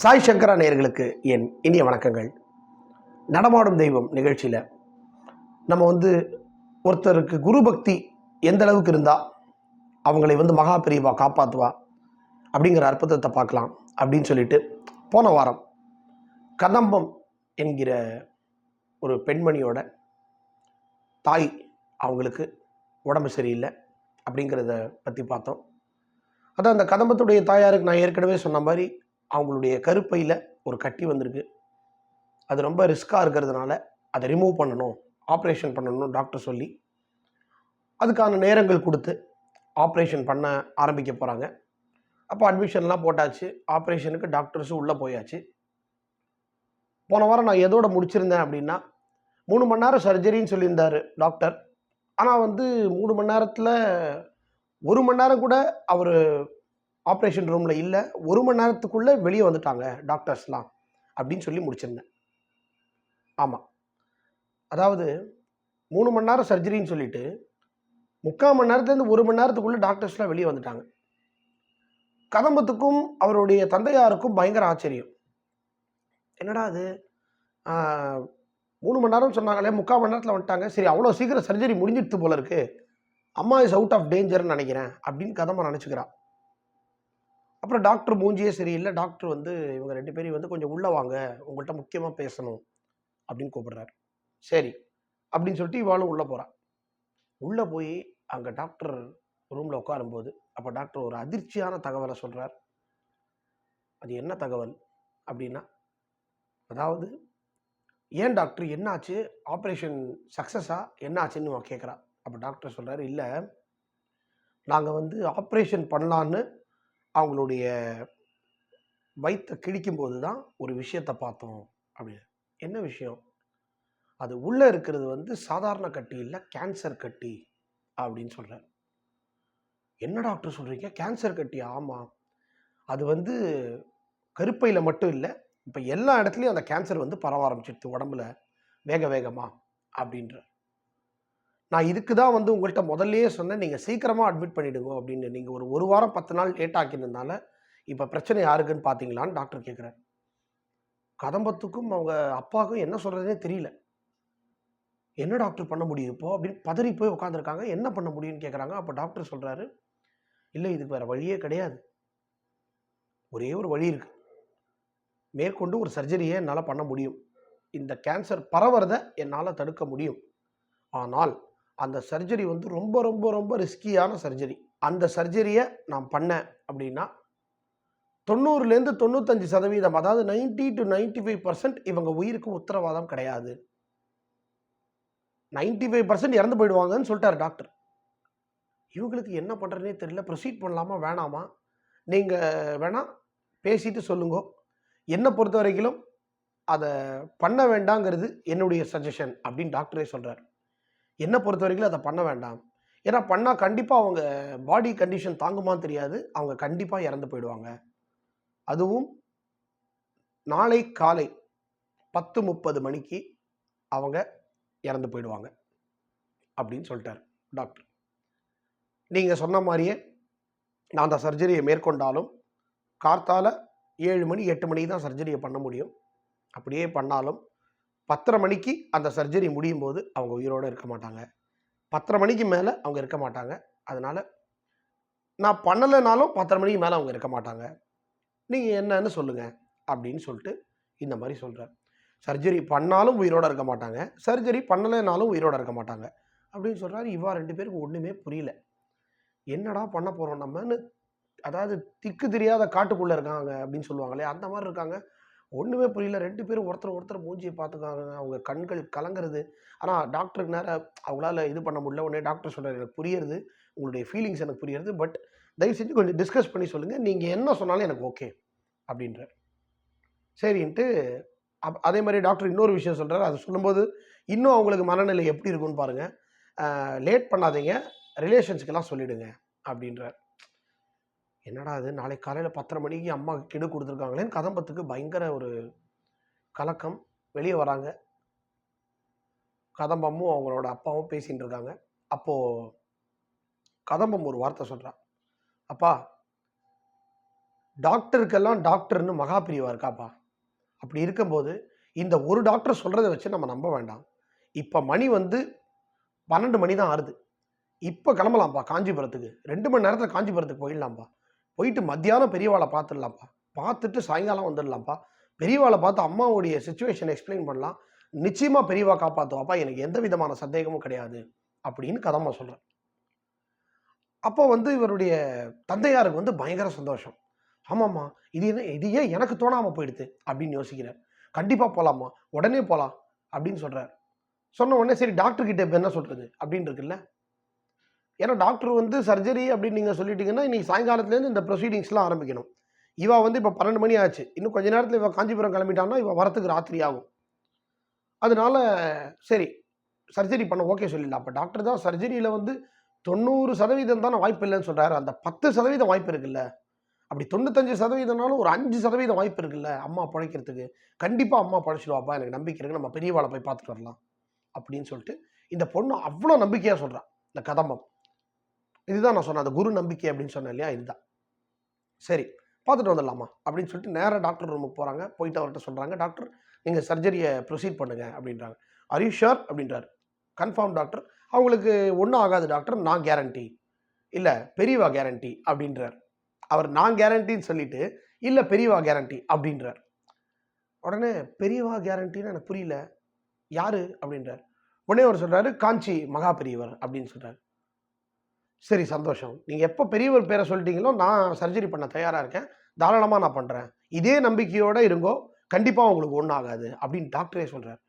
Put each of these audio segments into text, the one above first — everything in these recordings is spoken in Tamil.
சாய் சங்கரா நேயர்களுக்கு என் இனிய வணக்கங்கள். நடமாடும் தெய்வம் நிகழ்ச்சியில் நம்ம வந்து ஒருத்தருக்கு குரு பக்தி எந்த அளவுக்கு இருந்தால் அவங்களை வந்து மகா பிரிவா காப்பாற்றுவா அப்படிங்கிற அற்புதத்தை பார்க்கலாம் அப்படின்னு சொல்லிட்டு போன வாரம் கதம்பம் என்கிற ஒரு பெண்மணியோட தாய் அவங்களுக்கு உடம்பு சரியில்லை அப்படிங்கிறத பற்றி பார்த்தோம். அதான் அந்த கதம்பத்துடைய தாயாருக்கு நான் ஏற்கனவே சொன்ன மாதிரி அவங்களுடைய கருப்பையில் ஒரு கட்டி வந்திருக்கு. அது ரொம்ப ரிஸ்க்காக இருக்கிறதுனால அதை ரிமூவ் பண்ணணும் ஆப்ரேஷன் பண்ணணும் டாக்டர் சொல்லி அதுக்கான நேரங்கள் கொடுத்து ஆப்ரேஷன் பண்ண ஆரம்பிக்க போகிறாங்க அப்போ அட்மிஷன்லாம் போட்டாச்சு. ஆப்ரேஷனுக்கு டாக்டர்ஸும் உள்ளே போயாச்சு. போன வாரம் நான் எதோட முடிச்சிருந்தேன் அப்படின்னா மூணு மணி நேரம் சர்ஜரின்னு சொல்லியிருந்தார் டாக்டர் ஆனால் வந்து மூணு மணி நேரத்தில் ஒரு மணி நேரம் கூட அவர் ஆப்ரேஷன் ரூமில் இல்லை ஒரு மணி நேரத்துக்குள்ளே வெளியே வந்துட்டாங்க டாக்டர்ஸ்லாம் அப்படின்னு சொல்லி முடிச்சிருந்தேன். ஆமாம் அதாவது மூணு மணி நேரம் சர்ஜரின்னு சொல்லிட்டு முக்கால் மணி நேரத்துலேருந்து ஒரு மணி நேரத்துக்குள்ளே டாக்டர்ஸ்லாம் வெளியே வந்துட்டாங்க. கதம்பத்துக்கும் அவருடைய தந்தையாருக்கும் பயங்கர ஆச்சரியம். என்னடா அது மூணு மணி நேரம் சொன்னாங்களே முக்கால் மணி நேரத்தில் வந்துட்டாங்க. சரி அவ்வளோ சீக்கிரம் சர்ஜரி முடிஞ்சிடுத்து போல இருக்குது அம்மா இஸ் அவுட் ஆஃப் டேஞ்சர்னு நினைக்கிறேன் அப்படின்னு கதம்ப நினச்சிக்கிறான் அப்புறம் டாக்டர் மூஞ்சியே சரியில்லை. டாக்டர் வந்து இவங்க ரெண்டு பேரையும் வந்து கொஞ்சம் உள்ளே வாங்க உங்கள்கிட்ட முக்கியமாக பேசணும் அப்படின்னு கூப்பிடுறாரு. சரி அப்படின்னு சொல்லிட்டு இவாளும் உள்ளே போகிறான் உள்ளே போய் அங்கே டாக்டர் ரூமில் உட்காரும்போது அப்போ டாக்டர் ஒரு அதிர்ச்சியான தகவலை சொல்கிறார் அது என்ன தகவல் அப்படின்னா அதாவது ஏன் டாக்டர் என்னாச்சு? ஆப்ரேஷன் சக்ஸஸாக என்ன ஆச்சுன்னு கேட்குறா. அப்போ டாக்டர் சொல்கிறார் இல்லை நாங்கள் வந்து ஆப்ரேஷன் பண்ணலான்னு அவங்களுடைய வயிற்றை கிழிக்கும்போது தான் ஒரு விஷயத்தை பார்த்தோம் அப்படின்னு. என்ன விஷயம்? அது உள்ளே இருக்கிறது வந்து சாதாரண கட்டி இல்லை கேன்சர் கட்டி அப்படின்னு சொல்கிறார் என்ன டாக்டர் சொல்கிறீங்க கேன்சர் கட்டி ஆமாம் அது வந்து கருப்பையில் மட்டும் இல்லை இப்போ எல்லா இடத்துலையும் அந்த கேன்சர் வந்து பரவ ஆரம்பிச்சிடுது உடம்புல. வேக வேகமாக அப்படின்ற நான் இதுக்கு தான் வந்து உங்கள்கிட்ட முதல்லையே சொன்னேன் நீங்கள் சீக்கிரமாக அட்மிட் பண்ணிவிடுங்க அப்படின்னு. நீங்கள் ஒரு ஒரு வாரம் பத்து நாள் லேட் ஆக்கினதுனால இப்போ பிரச்சனை யாருக்குன்னு பார்த்தீங்களான்னு டாக்டர் கேட்குறாரு கதம்பத்துக்கும் அவங்க அப்பாவுக்கும் என்ன சொல்கிறதே தெரியல. என்ன டாக்டர் பண்ண முடியும் இப்போ? அப்படின்னு பதறி போய் உட்காந்துருக்காங்க என்ன பண்ண முடியும்னு கேட்குறாங்க அப்போ டாக்டர் சொல்கிறாரு இல்லை இதுக்கு வேறு வழியே கிடையாது. ஒரே ஒரு வழி இருக்குது மேற்கொண்டு ஒரு சர்ஜரியை என்னால் பண்ண முடியும். இந்த கேன்சர் பரவறதை என்னால் தடுக்க முடியும். ஆனால் அந்த சர்ஜரி வந்து ரொம்ப ரொம்ப ரொம்ப ரிஸ்கியான சர்ஜரி. அந்த சர்ஜரியை நான் பண்ணேன் அப்படின்னா தொண்ணூறுலேருந்து தொண்ணூத்தஞ்சு சதவீதம் அதாவது ninety to ninety five percent இவங்க உயிருக்கு உத்தரவாதம் கிடையாது. நைன்டி ஃபைவ் பர்சன்ட் இறந்து போயிடுவாங்கன்னு சொல்லிட்டாரு டாக்டர். இவங்களுக்கு என்ன பண்ணுறதுனே தெரியல. ப்ரொசீட் பண்ணலாமா வேணாமா? நீங்கள் வேணா பேசிட்டு சொல்லுங்க. என்னை பொறுத்த வரைக்கும் அதை பண்ண வேண்டாங்கிறது என்னுடைய சஜஷன் அப்படின்னு டாக்டரே சொல்கிறார் என்னை பொறுத்த வரைக்கும் அதை பண்ண வேண்டாம். ஏன்னா பண்ணால் கண்டிப்பாக அவங்க பாடி கண்டிஷன் தாங்குமான்னு தெரியாது. அவங்க கண்டிப்பாக இறந்து போயிடுவாங்க. அதுவும் நாளை காலை பத்து முப்பது மணிக்கு அவங்க இறந்து போயிடுவாங்க அப்படின்னு சொல்லிட்டார் டாக்டர் நீங்கள் சொன்ன மாதிரியே நான் அந்த சர்ஜரியை மேற்கொண்டாலும் கார்த்தால ஏழு மணி எட்டு மணிக்கு தான் சர்ஜரியை பண்ண முடியும். அப்படியே பண்ணாலும் பத்தரை மணிக்கு அந்த சர்ஜரி முடியும் போது அவங்க உயிரோடு இருக்க மாட்டாங்க. பத்தரை மணிக்கு மேலே அவங்க இருக்க மாட்டாங்க. அதனால் நான் பண்ணலைனாலும் பத்தரை மணிக்கு மேலே அவங்க இருக்க மாட்டாங்க. நீங்கள் என்னன்னு சொல்லுங்கள் அப்படின்னு சொல்லிட்டு இந்த மாதிரி சொல்கிறார் சர்ஜரி பண்ணாலும் உயிரோட இருக்க மாட்டாங்க. சர்ஜரி பண்ணலைனாலும் உயிரோட இருக்க மாட்டாங்க. அப்படின்னு சொல்கிறாரு இவா ரெண்டு பேருக்கு ஒன்றுமே புரியல. என்னடா பண்ண போகிறோம் நம்மன்னு அதாவது திக்கு தெரியாத காட்டுக்குள்ளே இருக்காங்க அப்படின்னு சொல்லுவாங்களே அந்த மாதிரி இருக்காங்க. ஒன்றுமே புரியல. ரெண்டு பேரும் ஒருத்தர் ஒருத்தர் மூஞ்சியை பார்த்துக்காங்க அவங்க கண்கள் கலங்குறது. ஆனால் டாக்டருக்கு நேரம் அவங்களால இது பண்ண முடியல. உடனே டாக்டர் சொல்கிறார் எனக்கு புரியுறது. உங்களுடைய ஃபீலிங்ஸ் எனக்கு புரியுறது. பட் தயவு செஞ்சு கொஞ்சம் டிஸ்கஸ் பண்ணி சொல்லுங்கள் நீங்கள் என்ன சொன்னாலும் எனக்கு ஓகே அப்படின்ற சரின்ட்டு அப் அதே மாதிரி டாக்டர் இன்னொரு விஷயம் சொல்கிறார் அது சொல்லும்போது இன்னும் அவங்களுக்கு மனநிலை எப்படி இருக்குன்னு பாருங்கள் லேட் பண்ணாதீங்க. ரிலேஷன்ஸ்க்கெல்லாம் சொல்லிவிடுங்க அப்படின்றார். என்னடா அது நாளைக்கு காலையில் பத்தரை மணிக்கு அம்மா கெடு கொடுத்துருக்காங்களேன்னு கதம்பத்துக்கு பயங்கர ஒரு கலக்கம். வெளியே வராங்க. கதம்பமும் அவங்களோட அப்பாவும் பேசிகிட்டு இருக்காங்க. அப்போது கதம்பம் ஒரு வார்த்தை சொல்கிறான் அப்பா டாக்டருக்கெல்லாம் டாக்டர்னு மகா பிரிவாக இருக்காப்பா. அப்படி இருக்கும்போது இந்த ஒரு டாக்டர் சொல்கிறத வச்சு நம்ம நம்ப வேண்டாம். இப்போ மணி வந்து பன்னெண்டு மணி தான் ஆறுது. இப்போ கிளம்பலாம்ப்பா காஞ்சிபுரத்துக்கு. ரெண்டு மணி நேரத்தில் காஞ்சிபுரத்துக்கு போயிடலாம்ப்பா. போயிட்டு மத்தியானம் பெரியவாளை பார்த்துடலாம்ப்பா. பார்த்துட்டு சாயங்காலம் வந்துடலாம்ப்பா. பெரியவாளை பார்த்து அம்மாவுடைய சுச்சுவேஷனை எக்ஸ்பிளைன் பண்ணலாம். நிச்சயமாக பெரியவா காப்பாற்றுவாப்பா எனக்கு எந்த விதமான சந்தேகமும் கிடையாது அப்படின்னு கதம்மா சொல்கிறேன் அப்போ வந்து இவருடைய தந்தையாருக்கு வந்து பயங்கர சந்தோஷம். ஆமாம்மா இது என்ன இது ஏன் எனக்கு தோணாமல் போயிடுது அப்படின்னு யோசிக்கிறேன் கண்டிப்பாக போகலாம்மா உடனே போகலாம் அப்படின்னு சொல்கிறார் சொன்ன உடனே சரி டாக்டர்கிட்ட இப்போ என்ன சொல்கிறது அப்படின்னு இருக்குல்ல? ஏன்னா டாக்டர் வந்து சர்ஜரி அப்படின்னு நீங்கள் சொல்லிட்டீங்கன்னா இன்றைக்கி சாயங்காலத்துலேருந்து இந்த ப்ரொசீடிங்ஸ்லாம் ஆரம்பிக்கணும். இவா வந்து இப்போ பன்னெண்டு மணி ஆச்சு. இன்னும் கொஞ்ச நேரத்தில் இவள் காஞ்சிபுரம் கிளம்பிட்டான்னா இவள் வரத்துக்கு ராத்திரி ஆகும். அதனால சரி சர்ஜரி பண்ண ஓகே சொல்லிடலாம். அப்போ டாக்டர் தான் சர்ஜரியில் வந்து தொண்ணூறு சதவீதம் தானே வாய்ப்பு இல்லைன்னு சொல்கிறாரு அந்த பத்து சதவீதம் வாய்ப்பு இருக்குல்ல? அப்படி தொண்ணூத்தஞ்சு சதவீதம்னாலும் ஒரு அஞ்சு சதவீதம் வாய்ப்பு இருக்குல்ல? அம்மா பழைக்கிறதுக்கு. கண்டிப்பாக அம்மா பழைச்சிடுவாப்பா எனக்கு நம்பிக்கை இருக்குது நம்ம பெரியவாளை போய் பார்த்துட்டு வரலாம். அப்படின்னு சொல்லிட்டு இந்த பொண்ணு அவ்வளோ நம்பிக்கையாக சொல்கிறான் இந்த கதம்பம். இதுதான் நான் சொன்னேன் அந்த குரு நம்பிக்கை அப்படின்னு சொன்னேன் இல்லையா? இதுதான். சரி பார்த்துட்டு வந்துடலாமா? அப்படின்னு சொல்லிட்டு நேராக டாக்டர் ரூமுக்கு போகிறாங்க போயிட்டு அவர்கிட்ட சொல்கிறாங்க டாக்டர் நீங்கள் சர்ஜரியை ப்ரொசீட் பண்ணுங்க அப்படின்றாங்க. Are ஷுர் அப்படின்றாரு. கன்ஃபார்ம் டாக்டர் அவங்களுக்கு ஒன்றும் ஆகாது டாக்டர் நான் கேரண்டி இல்லை பெரியவா கேரண்டி அப்படின்றார். அவர் நான் கேரண்டின்னு சொல்லிட்டு இல்லை பெரியவா கேரண்டி அப்படின்றார். உடனே பெரியவா கேரண்டின்னு எனக்கு புரியல. யாரு? அப்படின்றார். உடனே அவர் சொல்கிறாரு காஞ்சி மகா பெரியவர் அப்படின்னு சொல்கிறார் சரி சந்தோஷம். நீங்கள் எப்போ பெரியவர் பேரை சொல்லிட்டீங்களோ நான் சர்ஜரி பண்ண தயாராக இருக்கேன். தாராளமாக நான் பண்ணுறேன் இதே நம்பிக்கையோடு இருங்கோ. கண்டிப்பாக உங்களுக்கு ஒன்றும் ஆகாது அப்படின்னு டாக்டரே சொல்கிறார்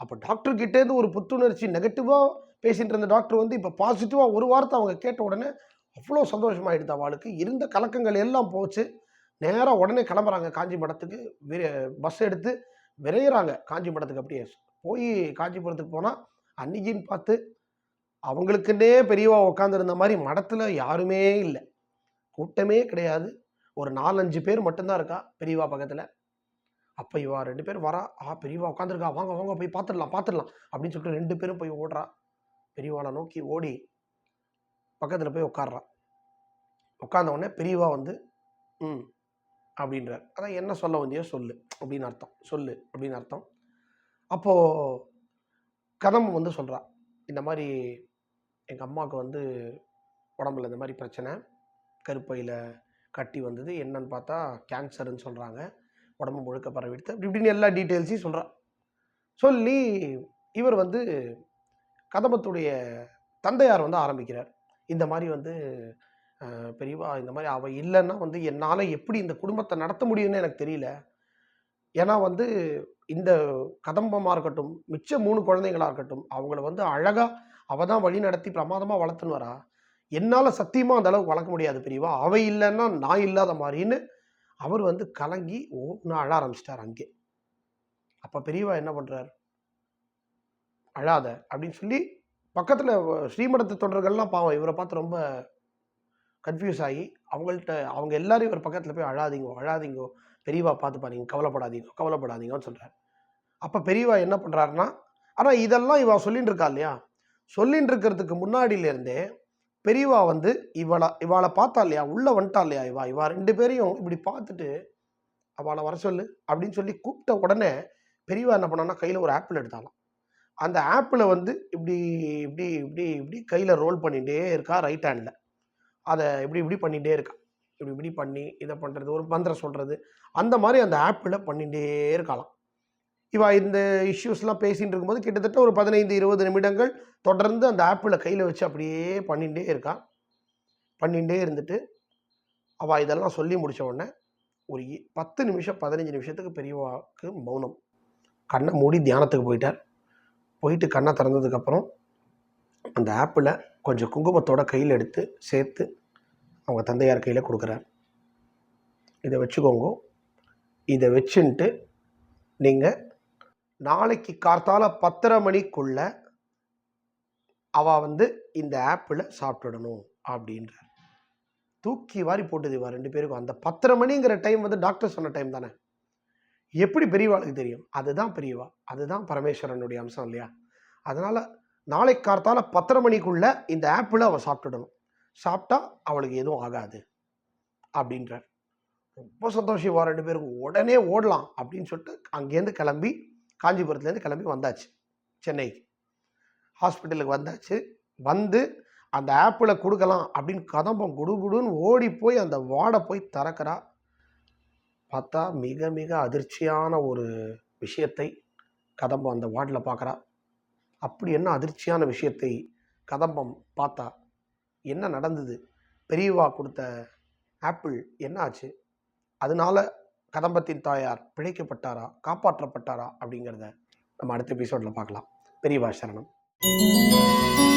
அப்போ டாக்டர் கிட்டேருந்து ஒரு புத்துணர்ச்சி நெகட்டிவாக பேசிகிட்டு இருந்த டாக்டர் வந்து இப்போ பாசிட்டிவாக ஒரு வார்த்தை அவங்க கேட்ட உடனே அவ்வளோ சந்தோஷமாயிடுது அவளுக்கு. இருந்த கலக்கங்கள் எல்லாம் போச்சு. நேராக உடனே கிளம்புறாங்க காஞ்சி மடத்துக்கு. பஸ் எடுத்து விரையிறாங்க. காஞ்சி மடத்துக்கு அப்படியே போய் காஞ்சிபுரத்துக்கு போனால் அன்னிக்கின்னு பார்த்து அவங்களுக்குன்னே பெரியவா உட்காந்துருந்த மாதிரி மடத்தில் யாருமே இல்லை. கூட்டமே கிடையாது. ஒரு நாலஞ்சு பேர் மட்டும்தான் இருக்கா பெரியவா பக்கத்தில். அப்போ இவா ரெண்டு பேர் வரா. ஆ பெரியவா உட்காந்துருக்கா வாங்க வாங்க போய் பார்த்துடலாம் பார்த்துடலாம் அப்படின்னு சொல்லிட்டு ரெண்டு பேரும் போய் ஓடுறா. பெரியவாளை நோக்கி ஓடி பக்கத்தில் போய் உட்கார்றா உட்கார்ந்த உடனே பெரியவா வந்து ம் அப்படின்றார். அதான் என்ன சொல்ல வந்தியோ சொல்லு அப்படின்னு அர்த்தம். சொல்லு அப்படின்னு அர்த்தம். அப்போது கதம் வந்து சொல்கிறா இந்த மாதிரி எங்கள் அம்மாவுக்கு வந்து உடம்புல இந்த மாதிரி பிரச்சனை. கருப்பையில் கட்டி வந்தது. என்னன்னு பார்த்தா கேன்சருன்னு சொல்கிறாங்க உடம்பு முழுக்க பரவிடுத்து அப்படி இப்படின்னு எல்லா டீட்டெயில்ஸையும் சொல்கிறான் சொல்லி இவர் வந்து கதம்பத்துடைய தந்தையார் வந்து ஆரம்பிக்கிறார். இந்த மாதிரி வந்து பெரியவா இந்த மாதிரி அவள் இல்லைன்னா வந்து என்னால் எப்படி இந்த குடும்பத்தை நடத்த முடியும்னு எனக்கு தெரியல. ஏன்னா வந்து இந்த கதம்பமாக இருக்கட்டும் மிச்ச மூணு குழந்தைங்களாக இருக்கட்டும் அவங்கள வந்து அழகாக அவள் தான் வழி நடத்தி பிரமாதமாக வளர்த்துன்னு வரா? என்னால் சத்தியமாக அந்த அளவுக்கு வளர்க்க முடியாது பெரியவா அவ இல்லைன்னா நான் இல்லாத மாதிரின்னு அவர் வந்து கலங்கி ஓ நான் அழ ஆரம்பிச்சிட்டார் அங்கே. அப்போ பெரியவா என்ன பண்ணுறார் அழாத அப்படின்னு சொல்லி பக்கத்தில் ஸ்ரீமடத்து தொண்டர்கள்லாம் பாவம் இவரை பார்த்து ரொம்ப கன்ஃபியூஸ் ஆகி அவங்கள்ட்ட அவங்க எல்லாரும் இவர் பக்கத்தில் போய் அழாதீங்கோ அழாதீங்கோ பெரியவா பார்த்துப்பா நீங்கள் கவலைப்படாதீங்க கவலைப்படாதீங்கன்னு சொல்கிறார் அப்போ பெரியவா என்ன பண்ணுறாருன்னா ஆனால் இதெல்லாம் இவ சொல்லிட்டு இருக்கா இல்லையா? சொல்லின்னு இருக்கிறதுக்கு முன்னாடியிலேருந்தே பெரியவா வந்து இவளை இவாளை பார்த்தா இல்லையா உள்ளே வந்துட்டா இல்லையா இவா? இவா ரெண்டு பேரையும் இப்படி பார்த்துட்டு அவளை வர சொல்லு அப்படின்னு சொல்லி கூப்பிட்ட உடனே பெரியவா என்ன பண்ணான்னா கையில் ஒரு ஆப்பிள் எடுத்தாலாம் அந்த ஆப்பிளை வந்து இப்படி இப்படி இப்படி இப்படி கையில் ரோல் பண்ணிகிட்டே இருக்கா ரைட் ஹேண்டில் அதை இப்படி இப்படி பண்ணிகிட்டே இருக்கா. இப்படி இப்படி பண்ணி இதை பண்ணுறது ஒரு மந்திரம் சொல்கிறது அந்த மாதிரி அந்த ஆப்பிளை பண்ணிகிட்டே இருக்கலாம் இவா இந்த இஷ்யூஸ்லாம் பேசிகிட்டு இருக்கும்போது கிட்டத்தட்ட ஒரு பதினைந்து இருபது நிமிடங்கள் தொடர்ந்து அந்த ஆப்பிளை கையில் வச்சு அப்படியே பண்ணிகிட்டே இருக்கான். பண்ணிகிட்டே இருந்துட்டு அவள் இதெல்லாம் சொல்லி முடித்த உடனே ஒரு இ- பத்து நிமிஷம் பதினஞ்சு நிமிஷத்துக்கு பெரியவாக்கு மௌனம். கண்ணை மூடி தியானத்துக்கு போயிட்டார். போயிட்டு கண்ணை திறந்ததுக்கப்புறம் அந்த ஆப்பிளை கொஞ்சம் குங்குமத்தோட கையில் எடுத்து சேர்த்து அவங்க தந்தையார் கையில் கொடுக்குறார். இதை வச்சுக்கோங்க. இதை வச்சுன்ட்டு நீங்கள் நாளைக்கு கார்த்தால பத்தரை மணிக்குள்ளே அவள் வந்து இந்த ஆப்பில் சாப்பிட்டுடணும் அப்படின்றார். தூக்கி வாரி போட்டுது இவா ரெண்டு பேருக்கும். அந்த பத்தரை மணிங்கிற டைம் வந்து டாக்டர் சொன்ன டைம் தானே. எப்படி பெரியவாளுக்கு தெரியும்? அதுதான் பெரியவா. அதுதான் பரமேஸ்வரனுடைய அம்சம் இல்லையா? அதனால் நாளை கார்த்தால பத்தரை மணிக்குள்ள இந்த ஆப்பிள் அவள் சாப்பிட்டுடணும். சாப்பிட்டா அவளுக்கு எதுவும் ஆகாது அப்படின்றார். ரொம்ப சந்தோஷம் இவா ரெண்டு பேருக்கும். உடனே ஓடலாம் அப்படின்னு சொல்லிட்டு அங்கேருந்து கிளம்பி காஞ்சிபுரத்துலேருந்து கிளம்பி வந்தாச்சு. சென்னைக்கு. ஹாஸ்பிட்டலுக்கு வந்தாச்சு. வந்து அந்த ஆப்பில் கொடுக்கலாம் அப்படின்னு கதம்பம் குடுகுடுன்னு ஓடி போய் அந்த வார்டை போய் திறக்கிறா. பார்த்தா மிக மிக அதிர்ச்சியான ஒரு விஷயத்தை கதம்பம் அந்த வார்டில் பார்க்குறா. அப்படி என்ன அதிர்ச்சியான விஷயத்தை கதம்பம் பார்த்தா? என்ன நடந்தது? பெரியவா கொடுத்த ஆப்பிள் என்ன ஆச்சு? அதனால கதம்பத்தின் தாயார் பிழைக்கப்பட்டாரா? காப்பாற்றப்பட்டாரா? அப்படிங்கிறத நம்ம அடுத்த எபிசோடில் பார்க்கலாம். பெரியவா சரணம். Música